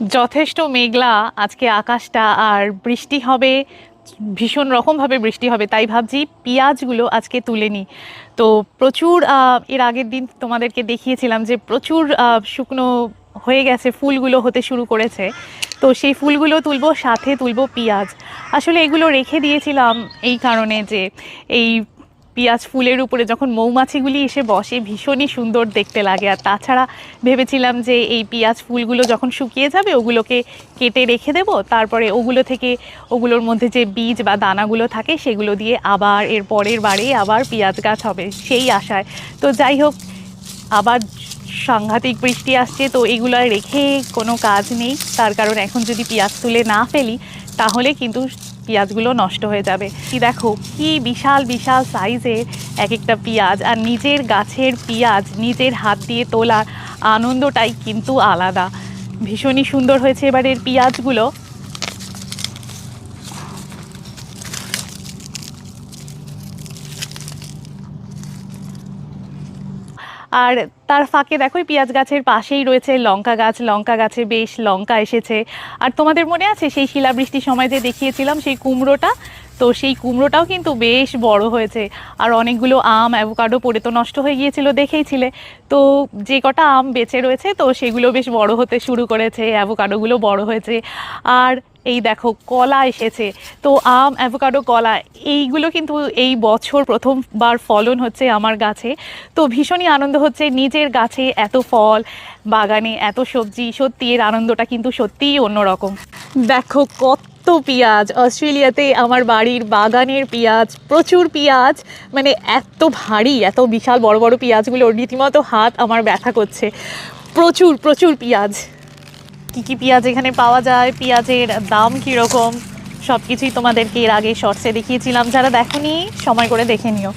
যথেষ্ট মেঘলা, আজকে আকাশটা আর বৃষ্টি হবে, ভীষণ রকমভাবে বৃষ্টি হবে, তাই ভাবছি পেঁয়াজগুলো আজকে তুলে নিই। তো প্রচুর এর আগের দিন তোমাদেরকে দেখিয়েছিলাম যে প্রচুর শুকনো হয়ে গেছে, ফুলগুলো হতে শুরু করেছে। তো সেই ফুলগুলো তুলবো, সাথে তুলবো পেঁয়াজ। আসলে এগুলো রেখে দিয়েছিলাম এই কারণে যে এই পেঁয়াজ ফুলের উপরে যখন মৌমাছিগুলি এসে বসে, ভীষণই সুন্দর দেখতে লাগে। আর তাছাড়া ভেবেছিলাম যে এই পিঁয়াজ ফুলগুলো যখন শুকিয়ে যাবে, ওগুলোকে কেটে রেখে দেব। তারপরে ওগুলো থেকে, ওগুলোর মধ্যে যে বীজ বা দানাগুলো থাকে, সেগুলো দিয়ে আবার এর পরের বারে আবার পিঁয়াজ গাছ হবে, সেই আশায়। তো যাই হোক, আবার সাংঘাতিক বৃষ্টি আসছে, তো এগুলো রেখে কোনো কাজ নেই। তার কারণ এখন যদি পেঁয়াজ তুলে না ফেলি, তাহলে কিন্তু পেঁয়াজগুলো নষ্ট হয়ে যাবে। কি দেখো, কি বিশাল বিশাল সাইজের এক একটা পেঁয়াজ, আর নিজের গাছের পেঁয়াজ, নিজের হাত দিয়ে তোলার আনন্দটাই কিন্তু আলাদা। ভীষণই সুন্দর হয়েছে এবারের পেঁয়াজগুলো। আর তার ফাঁকে দেখো পেঁয়াজ গাছের পাশেই রয়েছে লঙ্কা গাছ, লঙ্কা গাছে বেশ লঙ্কা এসেছে। আর তোমাদের মনে আছে সেই শিলাবৃষ্টির সময় যে দেখিয়েছিলাম সেই কুমড়োটা? তো সেই কুমড়োটাও কিন্তু বেশ বড় হয়েছে। আর অনেকগুলো আম, অ্যাভোকাডো পড়ে তো নষ্ট হয়ে গিয়েছিল দেখেইছিলে তো যে কটা আম বেঁচে রয়েছে, তো সেগুলো বেশ বড় হতে শুরু করেছে, অ্যাভোকাডোগুলো বড় হয়েছে। আর এই দেখো, কলা এসেছে। তো আম, অ্যাভোকাডো, কলা, এইগুলো কিন্তু এই বছর প্রথমবার ফলন হচ্ছে আমার গাছে। তো ভীষণই আনন্দ হচ্ছে নিজের গাছে এত ফল, বাগানে এত সবজি, সত্যি এর আনন্দটা কিন্তু সত্যিই অন্যরকম। দেখো কত পেঁয়াজ। অস্ট্রেলিয়াতে আমার বাড়ির বাগানের পেঁয়াজ, প্রচুর পেঁয়াজ। মানে এত ভারী, এত বিশাল বড় বড় পেঁয়াজগুলো রীতিমতো হাত আমার ব্যথা করছে। প্রচুর প্রচুর পেঁয়াজ। কী কী পেঁয়াজ এখানে পাওয়া যায়? পেঁয়াজের দাম কীরকম? সব কিছুই তোমাদেরকে এর আগে শর্টসে দেখিয়েছিলাম। যারা দেখো সময় করে দেখে নিও।